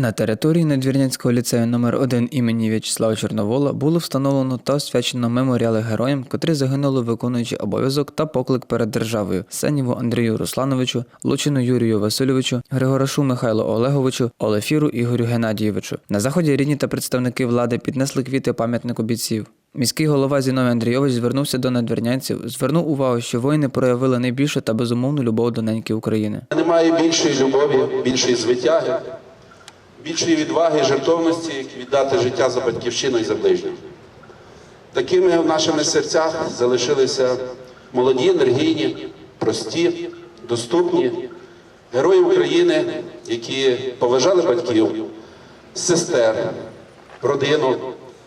На території Надвірнянського ліцею номер 1 імені В'ячеслава Чорновола було встановлено та освячено меморіали героям, котрі загинули виконуючи обов'язок та поклик перед державою Сенєву Андрію Руслановичу, Лучину Юрію Васильовичу, Григорашу Михайлу Олеговичу, Олефіру Ігорю Геннадійовичу. На заході рідні та представники влади піднесли квіти пам'ятнику бійців. Міський голова Зіновій Андрійович звернувся до надвірнянців, звернув увагу, що воїни проявили найбільшу та безумовну любов до неньки України. Немає більшої любові, більшої звитяги, більшої відваги і жертовності, віддати життя за батьківщину і за ближніх. Такими в нашими серцях залишилися молоді, енергійні, прості, доступні герої України, які поважали батьків, сестер, родину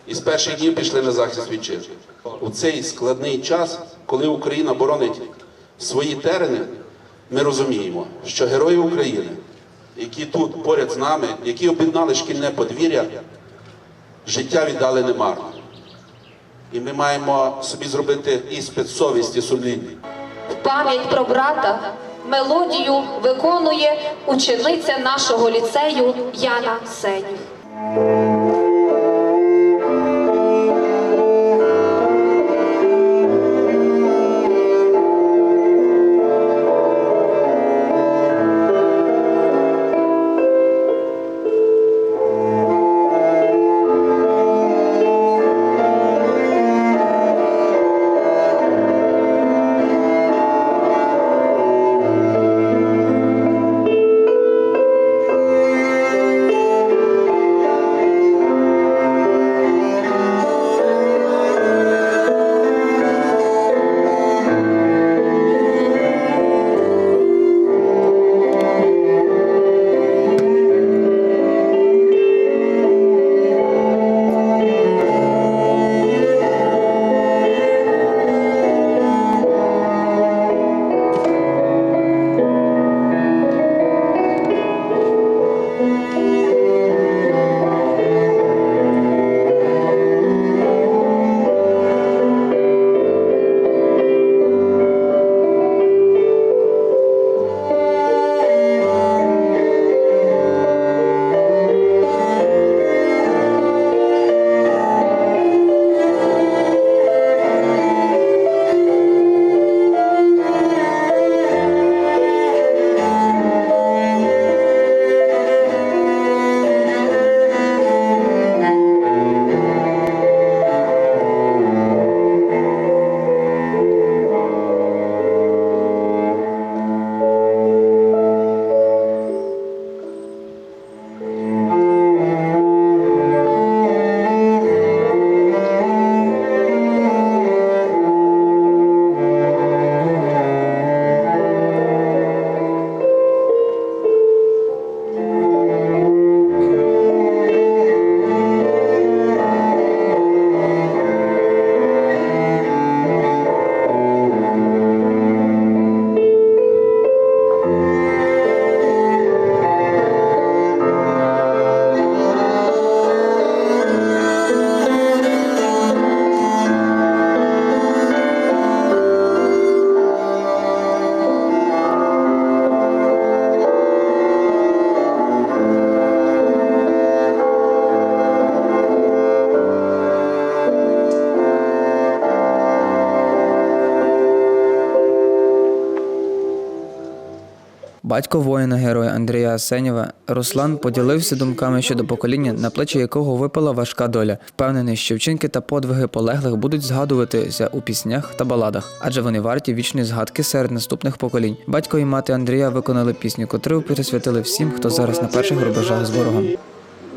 і з перших днів пішли на захист вітчизни. У цей складний час, коли Україна боронить свої терени, ми розуміємо, що герої України, які тут поряд з нами, які об'єднали шкільне подвір'я, життя віддали немарно. І ми маємо собі зробити іспит совісті сумління. В пам'ять про брата мелодію виконує учениця нашого ліцею Яна Сенів. Батько воїна героя Андрія Асенєва Руслан поділився думками щодо покоління, на плечі якого випала важка доля. Впевнений, що вчинки та подвиги полеглих будуть згадуватися у піснях та баладах, адже вони варті вічної згадки серед наступних поколінь. Батько і мати Андрія виконали пісню, котру присвятили всім, хто зараз на перших рубежах з ворогом.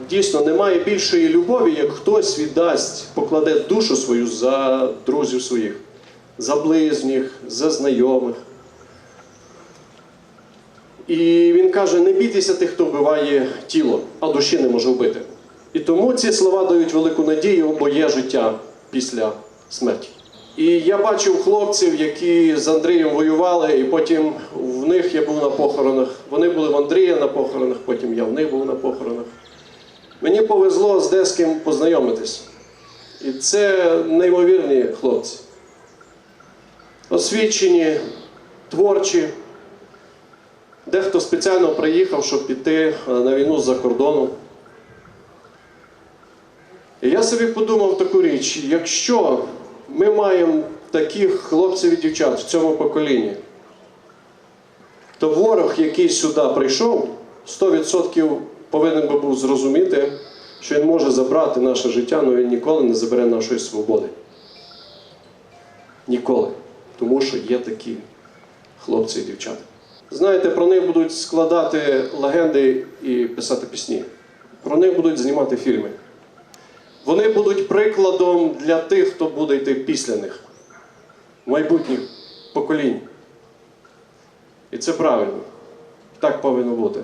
Дійсно, немає більшої любові, як хтось віддасть, покладе душу свою за друзів своїх, за ближніх, за знайомих. І він каже: не бійтеся тих, хто вбиває тіло, а душі не може вбити. І тому ці слова дають велику надію, бо є життя після смерті. І я бачив хлопців, які з Андрієм воювали, і потім в них я був на похоронах. Вони були в Андрія на похоронах, потім я в них був на похоронах. Мені повезло з деським познайомитись. І це неймовірні хлопці. Освічені, творчі. Дехто спеціально приїхав, щоб піти е, на війну з-за кордону. І я собі подумав таку річ: якщо ми маємо таких хлопців і дівчат в цьому поколінні, то ворог, який сюди прийшов, 100% повинен би був зрозуміти, що він може забрати наше життя, але він ніколи не забере нашої свободи. Ніколи. Тому що є такі хлопці і дівчата. Знаєте, про них будуть складати легенди і писати пісні. Про них будуть знімати фільми. Вони будуть прикладом для тих, хто буде йти після них, майбутніх поколінь. І це правильно. Так повинно бути.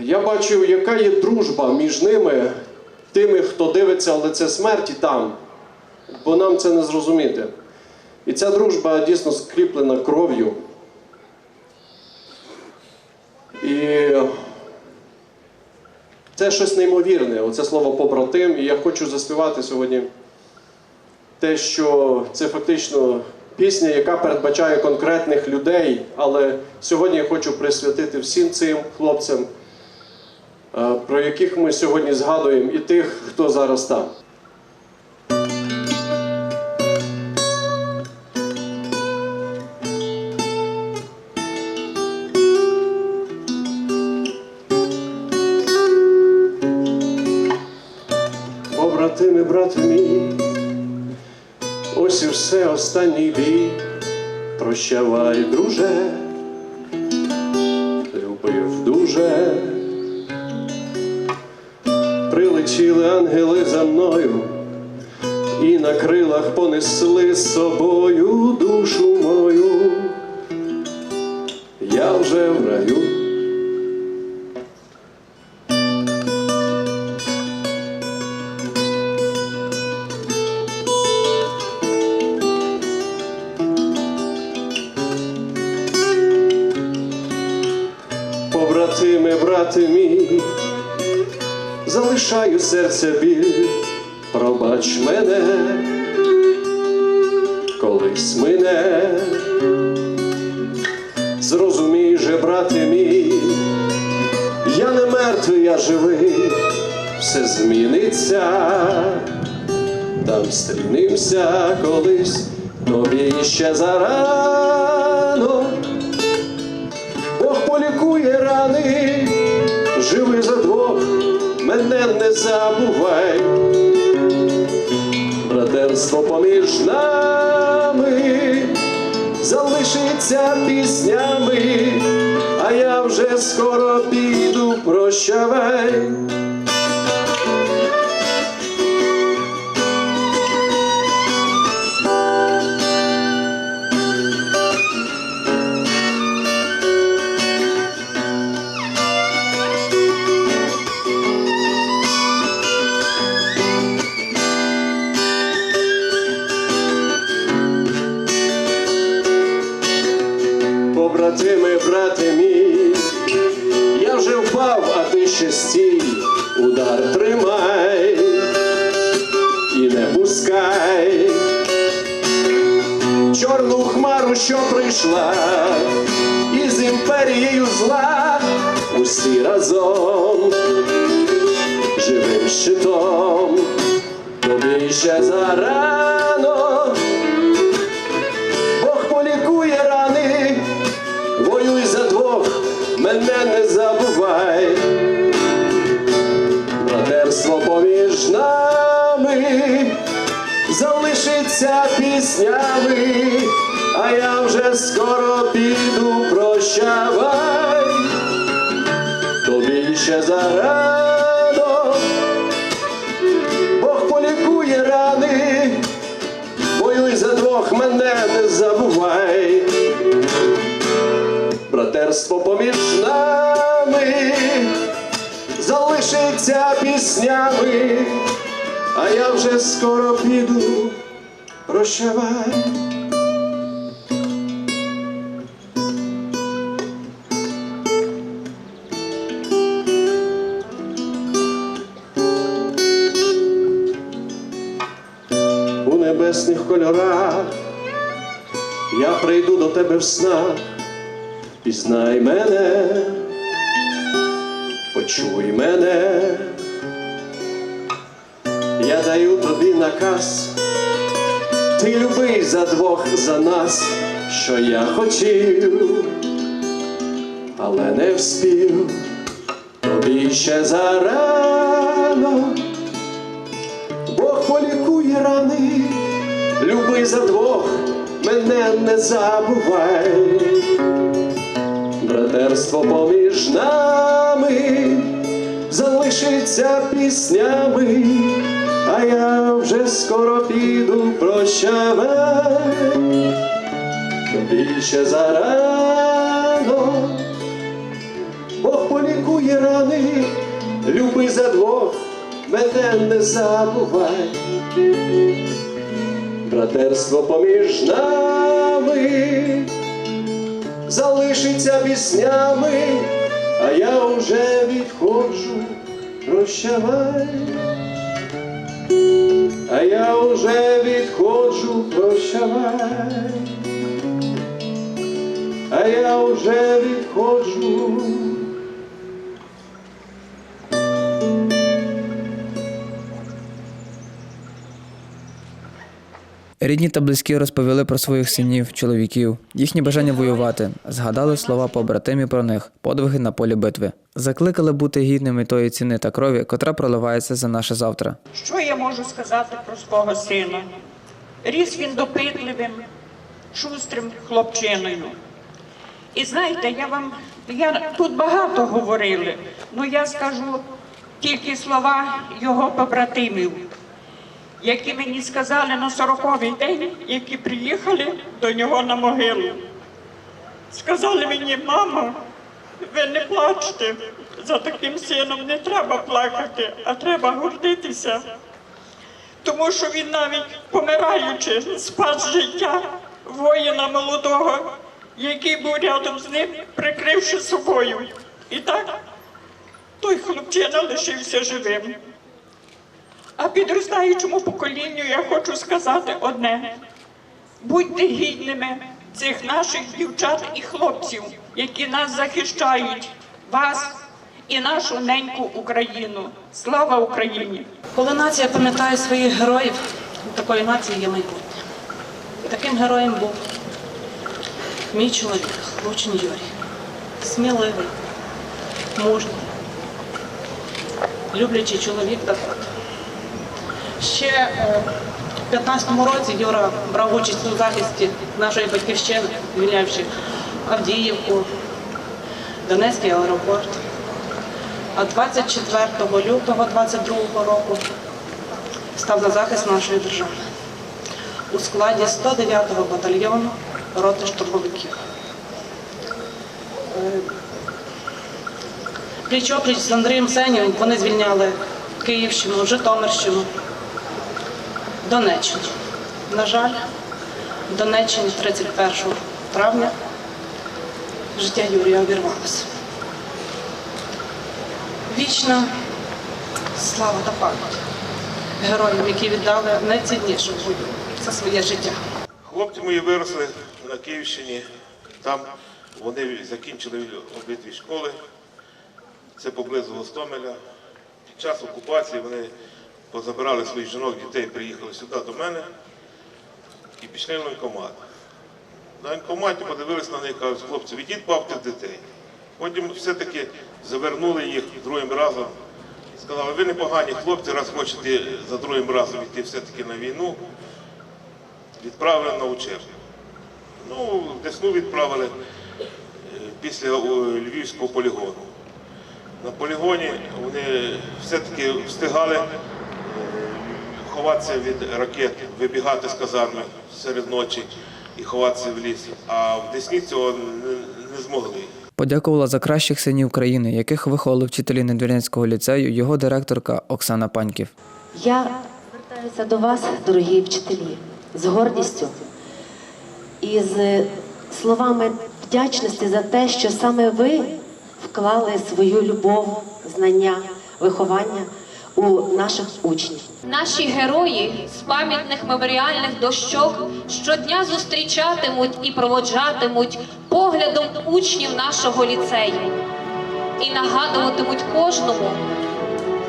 Я бачу, яка є дружба між ними, тими, хто дивиться лице смерті там, бо нам це не зрозуміти. І ця дружба дійсно скріплена кров'ю. І це щось неймовірне, оце слово побратим. І я хочу заспівати сьогодні те, що це фактично пісня, яка передбачає конкретних людей. Але сьогодні я хочу присвятити всім цим хлопцям, е, про яких ми сьогодні згадуємо, і тих, хто зараз там. Все останній бій. Прощавай, друже, любив дуже. Прилетіли ангели за мною, і на крилах понесли з собою душу мою. Я вже в раю. Побратиме, брате мій, залишаю серця біль, пробач мене, колись мине, зрозумій же, брате мій, я не мертвий, я живий, все зміниться, там стрінемся колись, тобі ще зарано. Бог рани, живи за двох, мене не забувай. Братерство поміж нами залишиться піснями, а я вже скоро піду, прощавай. Не пускай чорну хмару, що прийшла, із імперією зла, усі разом живим щитом, тобі ще зарано. Бог полікує рани, воюй за двох, мене не забувай. Братерство поміж нами залишиться піснями, а я вже скоро піду, прощавай. Тобі ще зарано, Бог полікує рани. Воюй за двох, мене не забувай. Братерство поміж нами залишиться піснями, а я вже скоро піду, прощавай. у небесних кольорах, я прийду до тебе в снах, пізнай мене, почуй мене, я даю тобі наказ, ти любий за двох за нас, що я хотів, але не вспів, тобі ще зарано, Бог полікує рани, люби за двох, мене не забувай. Братерство поміж нами залишиться піснями, а я вже скоро піду прощавай, ще зарано, Бог полікує рани, люби за двох, мене не забувай. Братерство поміж нами залишиться піснями, а я вже відходжу, прощавай, а я уже відходжу, прощавай, а я уже відходжу. Рідні та близькі розповіли про своїх синів, чоловіків, їхні бажання воювати, згадали слова побратимів про них, подвиги на полі битви. Закликали бути гідними тої ціни та крові, котра проливається за наше завтра. Що я можу сказати про свого сина? Ріс він допитливим, шустрим хлопчиною. І знаєте, я вам я тут багато говорили, але я скажу тільки слова його побратимів, які мені сказали на сороковий день, які приїхали до нього на могилу. Сказали мені, мамо, ви не плачте, за таким сином не треба плакати, а треба гордитися. Тому що він навіть помираючи, спас життя воїна молодого, який був рядом з ним, прикривши собою. І так той хлопчина лишився живим. А підростаючому поколінню я хочу сказати одне: будьте гідними цих наших дівчат і хлопців, які нас захищають, вас і нашу неньку Україну. Слава Україні! Коли нація пам'ятає своїх героїв, такої нації є майбутнє. Таким героєм був мій чоловік, Лучин Юрій. Сміливий, мужній, люблячий чоловік та. Ще е, в 15-му році Юра брав участь у захисті нашої батьківщини, звільняючи Авдіївку, Донецький аеропорт. А 24 лютого 22 року став на захист нашої держави у складі 109-го батальйону роти штурмовиків. Е, Пліч-опліч з Андрієм Сенєвим вони звільняли Київщину, Житомирщину, Донеччину. На жаль, в Донеччині 31 травня життя Юрія обірвалося. Вічна слава та пам'ять героям, які віддали найцінніше в бою це своє життя. Хлопці мої виросли на Київщині. Там вони закінчили обидві школи. Це поблизу Гостомеля. Під час окупації вони позабирали своїх жінок, дітей, приїхали сюди до мене і пішли в воєнкомат. На воєнкоматі подивилися на них, кажуть, хлопці, відіть бабки дітей. Потім все-таки завернули їх другим разом. Сказали, ви непогані хлопці, раз хочете за другим разом йти все-таки на війну, відправили на учебу. Ну, Десну відправили е, після Львівського полігону. На полігоні вони все-таки встигали е, ховатися від ракет, вибігати з казарми серед ночі і ховатися в ліс. А в Десні цього не, змогли. Подякувала за кращих синів країни, яких виховали вчителі Недвірнянського ліцею, його директорка Оксана Паньків. Я звертаюся до вас, дорогі вчителі, з гордістю і з словами вдячності за те, що саме ви вклали свою любов, знання, виховання у наших учнів. Наші герої з пам'ятних меморіальних дощок щодня зустрічатимуть і проводжатимуть поглядом учнів нашого ліцею і нагадуватимуть кожному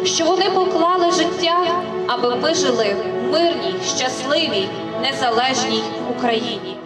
що вони поклали життя, аби ми жили в мирній, щасливій, незалежній Україні.